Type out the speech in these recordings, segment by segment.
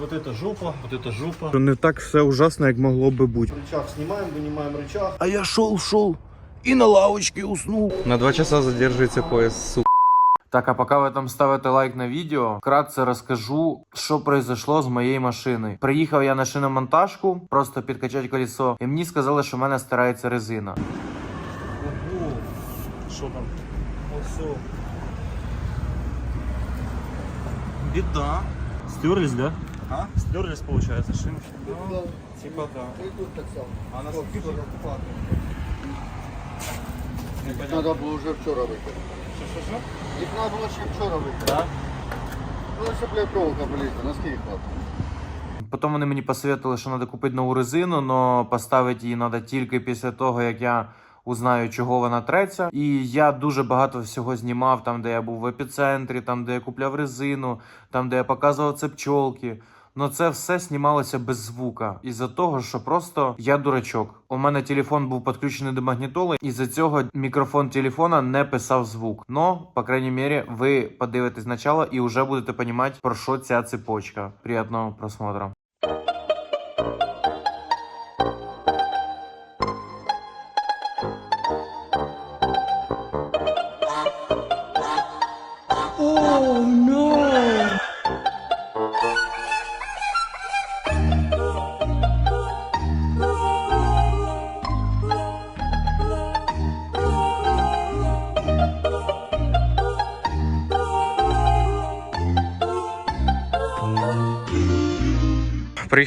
вот это жопа, вот это жопа. Не так все ужасно, як могло би бути. Рычаг снимаем, вынимаем рычаг. А я шел, шел и на лавочке уснул. На два часа задерживается поезд, сука. Так, а пока ви там ставите лайк на відео, вкратце розкажу, що произошло з моєю машиною. Приїхав я на шиномонтажку, просто підкачати колесо, і мені сказали, що в мене стирається резина. Ого. Что там? Вот все. Беда. Стерлись, да? А? Стерлись, получается, шинки. Ну, типа да. А на сколько? Треба було вже вчора вийти. Что-что-что? Їх треба було ще вчора вийти. Да? Ну, ще, бля, проволока боліти, на скільки хватить? Потім вони мені посоветували, що треба купити нову резину, але поставити її треба тільки після того, як я узнаю, чого вона треться. І я дуже багато всього знімав там, де я був в епіцентрі, там, де я купляв резину, там, де я показував це пчолки. Но це все знімалося без звука. Із-за того, що просто я дурачок. У мене телефон був підключений до магнітоли, і за цього мікрофон телефона не писав звук. Но, по крайній мірі, ви подивитесь начало і вже будете розуміти, про що ця цепочка. Приятного просмотру.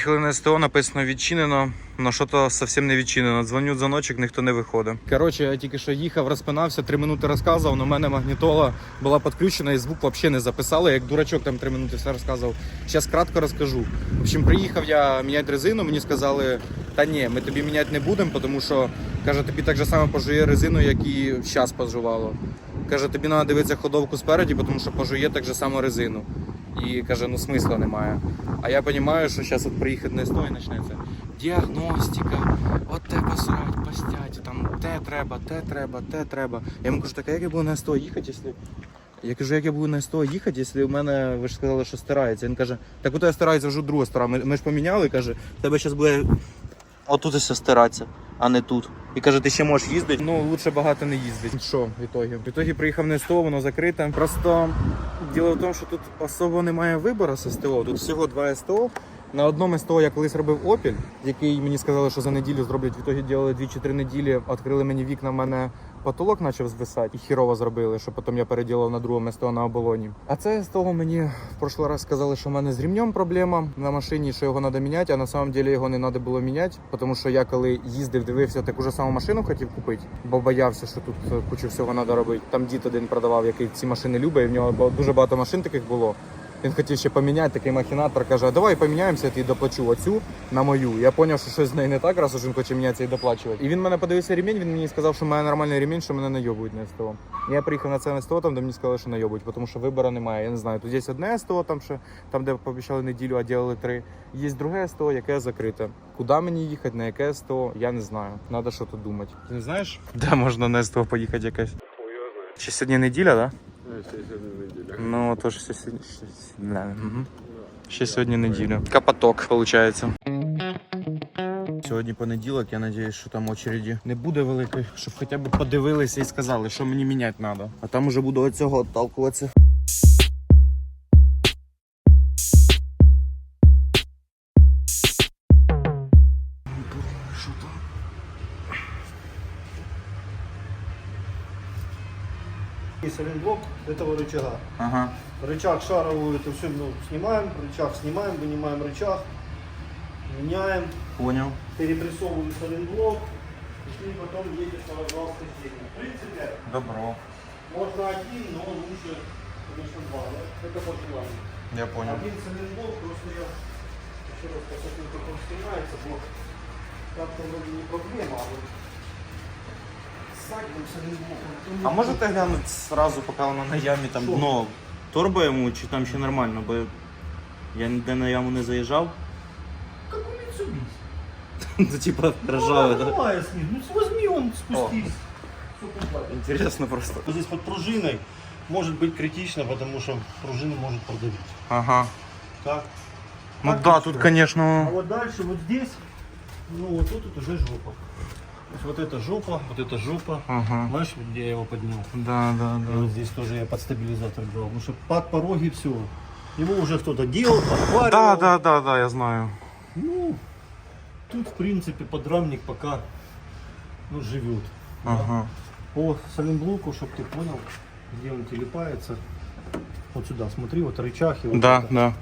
Приїхали на СТО, написано відчинено, але що то зовсім не відчинено. Дзвоню дзвоночок, ніхто не виходить. Коротше, я тільки що їхав, розпинався, три минути розказував, але в мене магнітола була підключена і звук взагалі не записали. Як дурачок там три минути все розказував. Зараз кратко розкажу. В общем, приїхав я міняти резину, мені сказали, та ні, ми тобі міняти не будемо, тому що каже, тобі так же само пожує резину, як і зараз пожувало. Каже, тобі треба дивитися ходовку спереді, тому що пожує так же само резину. І каже, ну смисла немає. А я розумію, що зараз от приїхати на СТО і почнеться діагностика, от те посрать, постять, там те треба, те треба, те треба. Я йому кажу, так а як я буду на СТО їхати, якщо. Я кажу, як я буду на СТО їхати, якщо у мене, ви ж сказали, що стирається. Він каже, так у тебе стирається вже друга стара. Ми, ми ж поміняли, каже, тебе зараз буде отут і все стиратися, а не тут. І каже, ти ще можеш їздити. Ну, лучше багато не їздити. Що в ітогі? В ітогі приїхав на СТО, воно закрите. Просто діло в тому, що тут особо немає вибору з СТО. Тут всього два СТО. На одному СТО я колись робив Opel, який мені сказали, що за неділю зроблять. В ітогі ділили 2 чи 3 неділі, відкрили мені вікна, в мене потолок почав звисати і хірово зробили, що потім я переділив на другому СТО на оболоні. А це СТО мені в прошлий раз сказали, що в мене з рівнем проблема на машині, що його треба міняти, а на самом деле його не треба було міняти, тому що я коли їздив, дивився, таку ж саму машину хотів купити, бо боявся, що тут кучу всього треба робити. Там дід один продавав, який ці машини любить, і в нього дуже багато машин таких було. Він хотів ще поміняти, такий махінатор каже, давай поміняємося, я тобі доплачу оцю на мою. Я зрозумів, що щось з нею не так, раз уж він хоче мінятися і доплачувати. І він мене подивився ремінь, він мені сказав, що має нормальний ремінь, що мене найобують на СТО. Я приїхав на це СТО, там де мені сказали, що найобують, тому що вибору немає. Я не знаю. Тут є одне СТО, там ще там, де пообіцяли неділю, а ділили три. Є друге СТО, яке закрите. Куди мені їхати, на яке СТО, я не знаю. Надо що тут думати. Ти не знаєш, де можна на СТО поїхати якесь? Чи сьогодні неділя, так? Да? Ну, то ж сьогодні. Ще, угу. ще сьогодні неділя. Капоток, виходить. Сьогодні понеділок, я сподіваюся, що там очереді не буде великої, щоб хоча б подивилися і сказали, що мені міняти треба. А там уже буду від цього відталкуватися. И сайлентблок этого рычага. Ага. Рычаг шаровую, это все ну, снимаем, рычаг снимаем, вынимаем рычаг, меняем, Понял. перепрессовываем сайлентблок, и ты потом едешь на развал сиденья. В принципе, Добро. можно один, но лучше, конечно, два. да? Это по желанию. Я понял. Один сайлентблок, просто я еще раз посмотрю, как он снимается, блок. Так-то вроде не проблема, а вот А не- можете глянути сразу, поки воно на ямі там Що? дно торба йому, чи там ще нормально, бо я ніде на яму не заїжджав. Как у Mitsubishi. Це типа ржаве, Ну, да? давай с ним. Ну, возьми он, спустись. Всё купать. Інтересно просто. Вот Здесь под пружиной может быть критично, потому что пружину может продавить. Ага. Так? Ну Так да, и тут, всё. конечно. А вот дальше, вот здесь, ну вот тут вот уже жопа. Есть вот это жопа, вот это жопа. Ага. Знаешь, где я его поднял? Да, да, И да. вот здесь тоже я под стабилизатор брал. Потому что под пороги все. Его уже кто-то делал, подваривал. Да, да, да, да, я знаю. Ну, тут в принципе подрамник пока ну, живет. да. Ага. По саленблоку, чтобы ты понял, где он телепается. Вот сюда, смотри, вот рычаг и вот Да, это. да.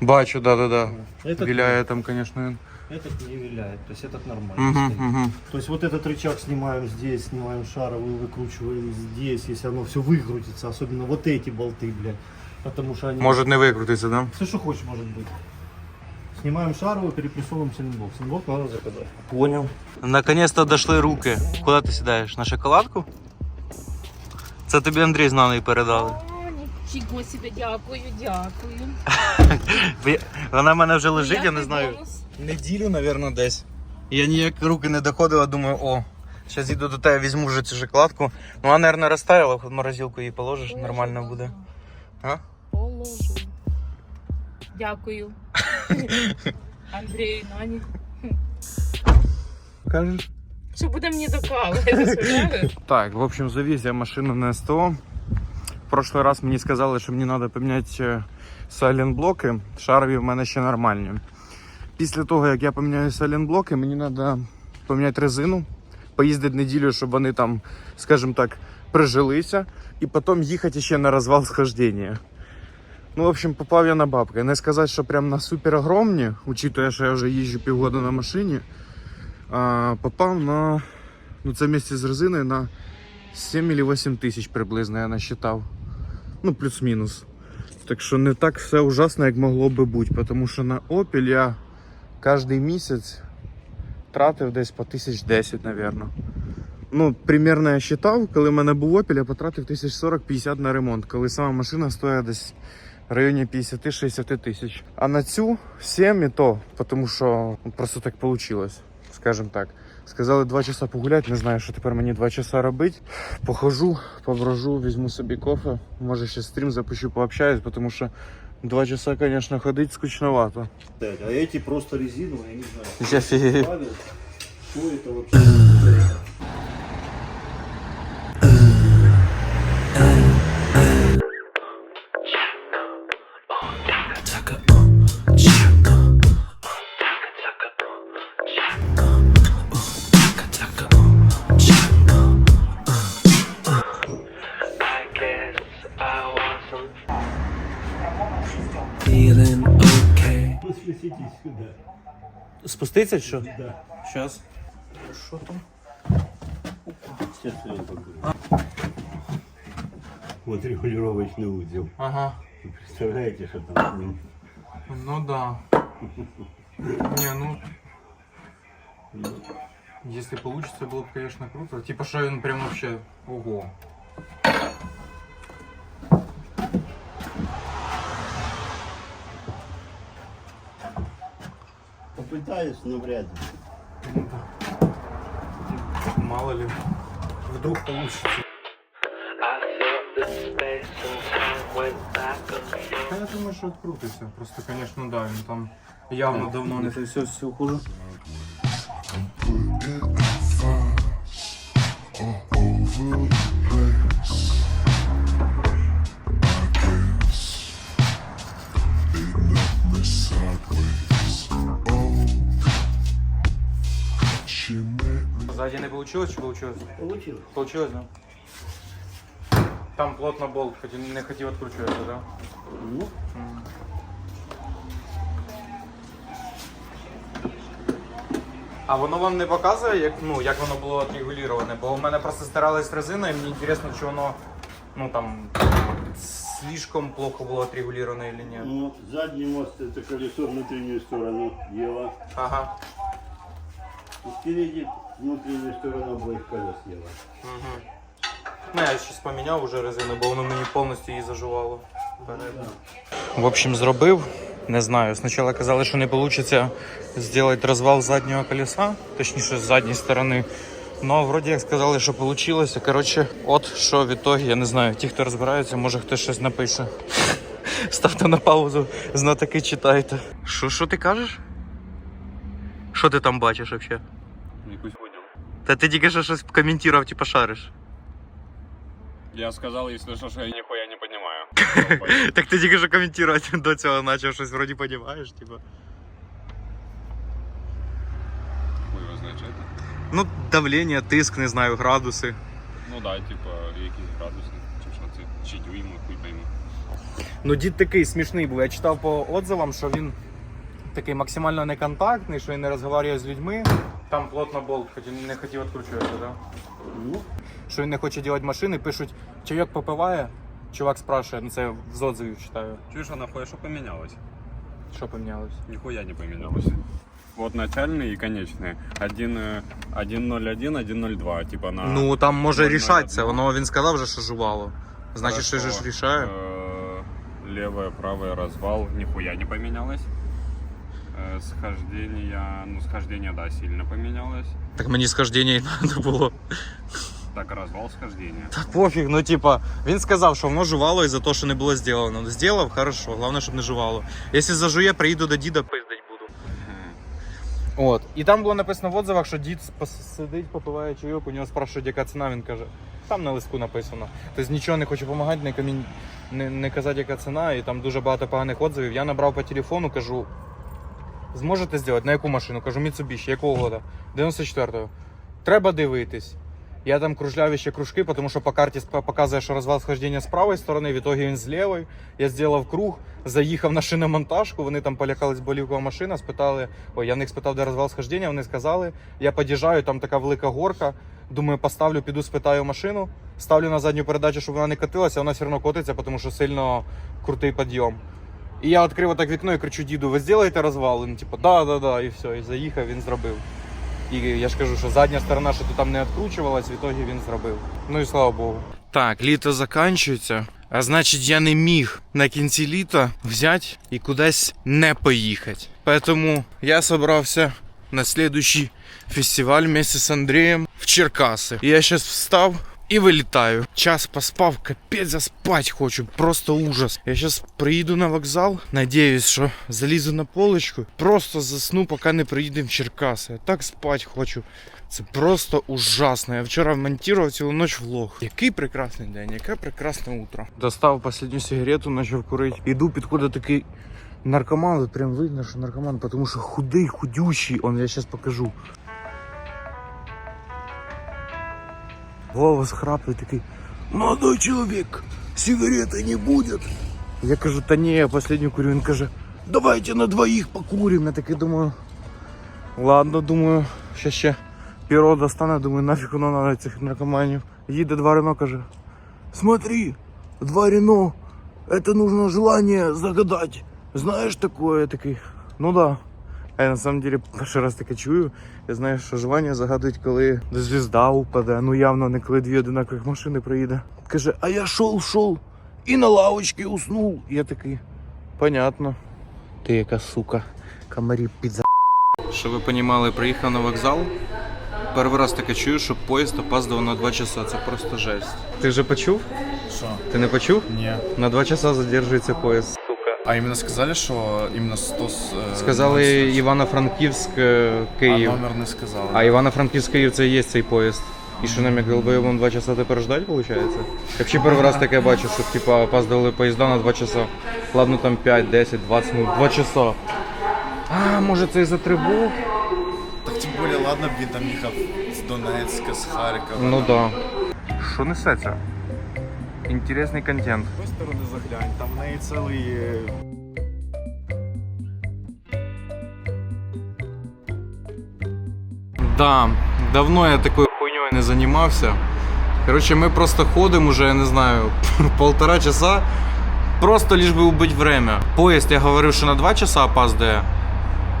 Бачу, да, да, да. Этот, Виляє там, конечно. этот не виляет, то есть этот нормально Угу, стоит. угу. То есть вот этот рычаг снимаем здесь, снимаем шаровую, выкручиваем здесь, если оно все выкрутится, особенно вот эти болты, блядь. Потому что они... Може не викрутиться, да? Все, что хочешь, может быть. Снимаем шаровую, перепрессовываем саленблок. Саленблок надо заказать. Понял. Наконец-то дошли руки. Куди ти сідаєш? На шоколадку? Це тобі Андрій з Наною передали. О, нічого собі, дякую, дякую. Вона в мене вже лежить, я не знаю. бонус. Неділю, напевно, десь. Я ніяк руки не доходила, думаю, о, зараз їду до тебе, візьму вже цю шоколадку. Ну, вона, мабуть, розтаяла, в морозилку її положиш, Положу, нормально буде. А? Положу. Дякую. Андрію, Нані. Кажеш? Що буде мені до кави? Так, в общем, завіз я машину на СТО. В прошлый раз мені сказали, що мені треба поміняти сайлентблоки. Шарові в мене ще нормальні. Після того, як я поміняю сайлентблоки, мені треба поміняти резину, поїздити неділю, щоб вони там, скажімо так, прижилися, і потім їхати ще на розвал схождення. Ну, в общем, попав я на бабки. Не сказати, що прям на супер огромні, учитывая, що я вже їжджу півгода на машині, а, попав на Ну, це місце з резиною на 7 или 8 тисяч приблизно я насчитав. Ну, плюс-мінус. Так що не так все ужасно, як могло би бути. Тому що на Opel я кожен місяць тратив десь по 1010, напевно. Ну, примерно я считав, коли в мене був Opel, я потратив 1040-50 на ремонт, коли сама машина стоїть десь в районі 50-60 тисяч. А на цю 7 і то, тому що просто так вийшло, скажімо так. Сказали два часа погуляти, не знаю, що тепер мені два часа робити. Похожу, поброжу, візьму собі кофе. Може ще стрім запущу, пообщаюсь, тому що два часа, звісно, ходити скучновато. А эти просто резиновые, я не знаю. Я фігію. Павел, Что это feeling okay. Спуститесь сюда. Спуститься що? Да. Щас. Що там? Сейчас я вам покажу. Вот регулировочный узел. Ага. Вы представляете, что там? блин? Ну да. Не, ну. Если получится, было бы, конечно, круто. Типа, что он прям вообще. Ого. Попытаюсь, но вряд ли. Мало ли. Вдруг получится. Я думаю, что открутится. Просто, конечно, да, он там явно давно не все, все хуже. Получилось, получилось? Получилось. Да? Там плотно болт, хоть не хотів відкручуватися, да? Ну, А воно вам не показує, як, ну, як воно було отрегулюване? Бо у мене просто стиралась резина, і мені цікаво, чи воно ну, там, слишком плохо було отрегулировано или ні. Ну, задний мост это колесо внутреннюю сторону дело. Ага. И спереди внутреннюю сторону обоих колес дело. Угу. Ну, я щось поміняв уже резину, бо воно мені повністю її зажувало. В общем, зробив. Не знаю. Спочатку казали, що не вийде зробити розвал заднього колеса, точніше з задньої сторони. Ну, вроді як сказали, що вийшло. Коротше, от що в ітогі, я не знаю, ті, хто розбирається, може хтось щось напише. Ставте на паузу, знатоки читайте. Що, що ти кажеш? Що ти там бачиш взагалі? Та ти тільки що щось коментував, типа шариш. Я сказал, если что, что я нихуя не понимаю. Так ти тільки що коментувати до цього почав щось вроді понімаєш, типа. Хуй это. Ну, давлення, тиск, не знаю, градуси. Ну да, типа, якісь градуси, чи що це, чи дюйми, хуй пойми. Ну, дід такий смішний був. Я читав по отзивам, що він такий максимально неконтактний, що він не розмовляє з людьми. Там плотно болт, хоч і не хотів відкручувати, так? Да? Ну, Що він не хоче робити машини, пишуть, чайок попиває. Чувак спрашує, ну це з отзивів читаю, Чуешь, а нахуй, что поменялось? що помінялось. Нихуя не поменялось. Вот начальные и конечные. Один, э, 1.01, 1.02, типа на... Ну там може 0,01. рішати це, воно він сказав вже, що жувало. Значить, що Хорошо. ж рішає. Э, Левое, правое, развал, нихуя не поменялось. Э, Схождение, ну схождение, да, сильно поменялось. Так мені схождення і треба було. Так, развал схождения. Та пофіг, ну типа, він сказав, що воно жувало із-за того, що не було зроблено. Зробив, хорошо, головне, щоб не жувало. Якщо зажує, приїду до діда, пиздить буду. От. І там було написано в отзивах, що дід пос- сидить, попиває чайок, у нього спрашують, яка ціна, він каже, там на листку написано. Тобто нічого не хочу допомагати, не, комін... не, не казати, яка ціна, і там дуже багато поганих отзивів. Я набрав по телефону, кажу, зможете зробити? На яку машину? Кажу, Mitsubishi, якого года? 94-го. Треба дивитись. Я там кружляв ще кружки, тому що по карті показує, що розвал схождення з правої сторони, в ітогі він з лівої. Я зробив круг, заїхав на шиномонтажку, вони там полякались, болівкова машина, спитали, ой, я в них спитав, де розвал схождення, вони сказали, я під'їжджаю, там така велика горка, думаю, поставлю, піду спитаю машину, ставлю на задню передачу, щоб вона не котилася, вона все одно котиться, тому що сильно крутий підйом. І я відкрив отак вікно і кричу, діду, ви зробите розвал? Він типу, да, да, да, і все, і заїхав, він зробив. І я ж кажу, що задня сторона, що тут там не відкручувалась, в ітогі він зробив. Ну і слава Богу. Так, літо закінчується, а значить я не міг на кінці літа взяти і кудись не поїхати. Тому я собрався на следующий фестиваль вместе з Андрієм в Черкаси. І я зараз встав і вилітаю. Час поспав, капець, я спать хочу, просто ужас. Я зараз приїду на вокзал, надіюсь, що залізу на полочку, просто засну, поки не приїдемо в Черкаси. Я так спать хочу. Це просто ужасно. Я вчора монтував цілу ніч влог. Який прекрасний день, яке прекрасне утро. Достав останню сигарету, почав курити. Іду, підходить такий наркоман. Прям видно, що наркоман, тому що худий, худющий. Он я зараз покажу. Голос храпный такой, молодой человек, сигареты не будет. Я кажу, та ні, я последню курю. Він каже, давайте на двоїх покурим. Я таки думаю, ладно, думаю, ще ще перо достане, думаю, нафіг воно надо цих наркоманів. Їде два Рено, каже, смотри, два Рено, это нужно желание загадать. Знаешь такое? Я такий, ну да. А я на самом деле перший раз таке чую. Я знаю, що желання загадують, коли звізда упаде. Ну явно не коли дві одинакових машини приїде. Каже, а я шел, шел і на лавочці уснув. Я такий, понятно. Ти яка сука, комарі підза. Щоб ви розуміли, приїхав на вокзал. Перший раз таке чую, що поїзд опаздував на 2 часа. Це просто жесть. Ти вже почув? Что? Ти не почув? Не. На 2 часа задержується поїзд. А именно сказали, что именно 100... э, Сказали 0, Івано-Франківськ, е, А Київ. номер не сказали. А Івано-Франківськ Київ це є цей поїзд. І що нам як долбоєбом 2 часа тепер ждать, виходить? Взагалі перший раз таке бачу, що типа опаздували поїзда на 2 часа. Ладно, там 5, 10, 20 минут, 2 часа. А, може це із-за тривог? Так тем более, ладно, блин, там їхав з Донецька, з Харкова. Ну да. Що несеться? Інтересний контент. З заглянь, там в неї цілий... Да, давно я такою хуйньою не займався. Коротше, ми просто ходимо уже, я не знаю, полтора часа. Просто лиш би убити время. Поїзд я говорив, що на 2 часа опаздує.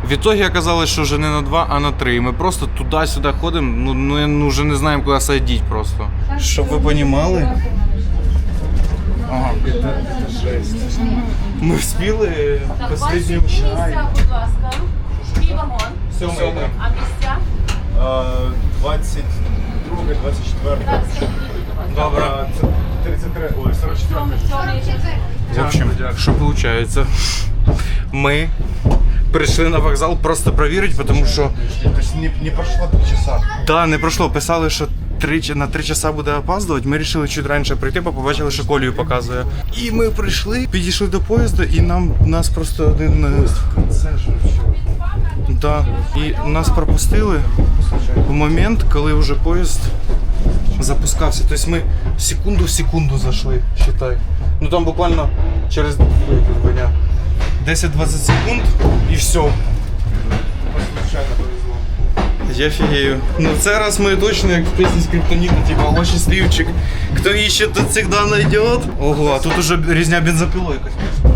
В ітогі оказалось, що вже не на 2, а на 3. Ми просто туди-сюди ходимо, ну, ну, я- ну вже не знаємо, куди садити просто. Щоб ви розуміли. Ага, жесть. Ми вспіли останню Місця, будь ласка. Мій вагон. Сьомий. А місця? е, 22, 24. Добре. Це 33, ой, 44. Сьомий. В общем, що виходить? Ми прийшли на вокзал просто перевірити, тому що То есть не, не прошло три часа. Да, не пройшло. Писали, що три, на три часа буде опаздувати. Ми вирішили чуть раніше прийти, бо побачили, що колію показує. І ми прийшли, підійшли до поїзду, і нам нас просто один. е, Да. І нас пропустили в момент, коли вже поїзд запускався. Тобто ми секунду в секунду зайшли, считай. Ну там буквально через ой, тут виня, 10-20 секунд і все. случайно. Я фігею. Ну це раз ми точно як в пісні з Криптоніта, типа «О, щасливчик, хто іще, тот всегда найдет. Ого, а тут уже різня бензопилою якась.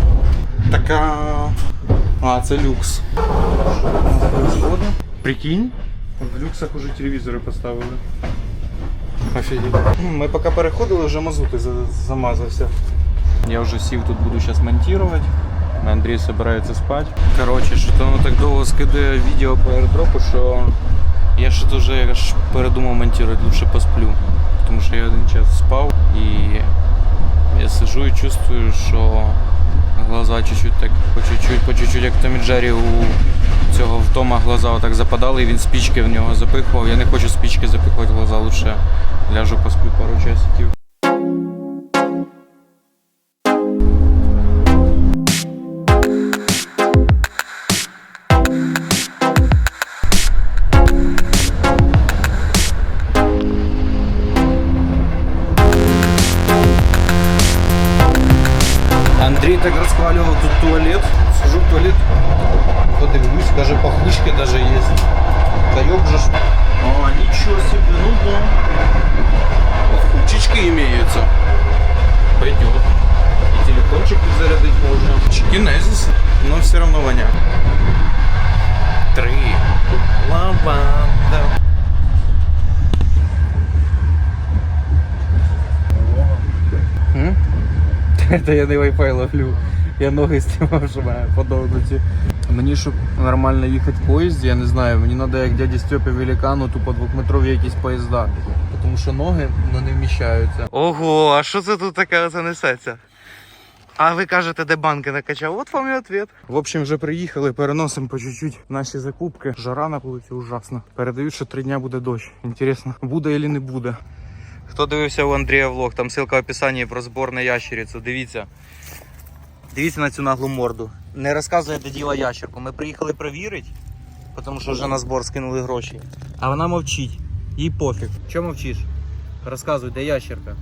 Така. А, це люкс. Прикинь, в люксах уже телевізори поставили. Офігеть. Ми поки переходили, вже мазути за- замазався. Я вже сів тут, буду зараз монтувати. Андрій збирається спати. Коротше, що то воно так довго скидає відео по аирдропу, що я ще дуже аж передумав монтувати, лучше посплю. Тому що я один час спав і я сижу і чувствую, що глаза чуть-чуть так по чуть-чуть, по чуть-чуть, як Томі Джері у цього втома глаза отак западали, і він спічки в нього запихував. Я не хочу спічки запихувати глаза, лучше ляжу посплю пару часиків. Это я не Wi-Fi ловлю. Я ноги знімав, що мене подовнуті. Мені, щоб нормально їхати в поїзді, я не знаю, мені треба як дяді Стьопі Великану, тупо двохметрові якісь поїзда. Тому що ноги ну, не вміщаються. Ого, а що це тут таке оце несеться? А ви кажете, де банки накачав? От вам і ответ. В общем, вже приїхали, переносимо по чуть-чуть наші закупки. Жара на вулиці ужасна. Передають, що три дня буде дощ. Інтересно, буде чи не буде. Хто дивився у Андрія влог, там ссылка в описанні про збор на ящерицю. Дивіться. Дивіться на цю наглу морду. Не розказує, де діла ящерку. Ми приїхали перевірити, тому що вже на збор скинули гроші. А вона мовчить. Їй пофіг. Чому мовчиш? Розказуй, де ящерка.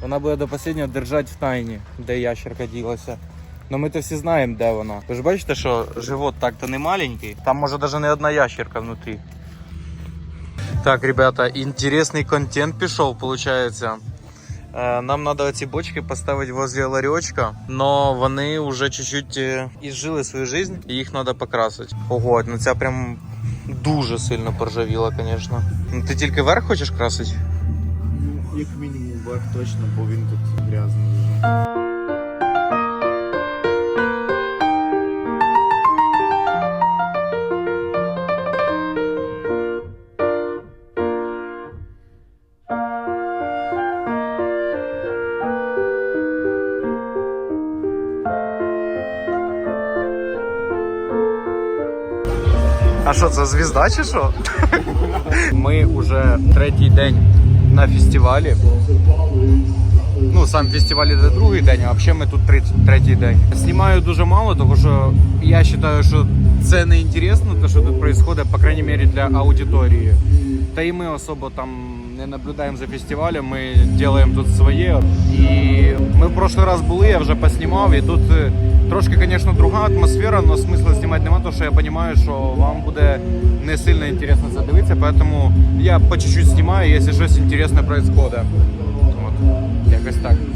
Вона буде до останнього держати в тайні, де ящерка ділася. Ну ми то всі знаємо, де вона. Ви ж бачите, що живот так-то не маленький. Там може навіть не одна ящерка внутрі. Так, ребята, интересный контент пішов, получается. Е, Нам треба ці бочки поставити возле ларьочка, но вони вже чуть-чуть е, ізжили свою жизнь і їх треба покрасити. Ого, ну ця прям дуже сильно поржавіла, звісно. Ну ти тільки верх хочеш красити? Ну, як мінімум верх точно, бо він тут грязний А що це звізда чи що? Ми вже третій день на фестивалі. Ну, сам фестиваль іде другий день, а взагалі ми тут третій, день. Знімаю дуже мало, тому що я вважаю, що це не інтересно, те, що тут відбувається, по крайній мірі для аудиторії. Та і ми особо там не наблюдаємо за фестивалем, ми робимо тут своє. І ми в прошлий раз були, я вже поснімав, і тут е, трошки, звісно, друга атмосфера, але смисла знімати немає, тому що я розумію, що вам буде не сильно цікаво це дивитися, тому я по чуть-чуть знімаю, якщо щось інтересне відбувається. От, якось так.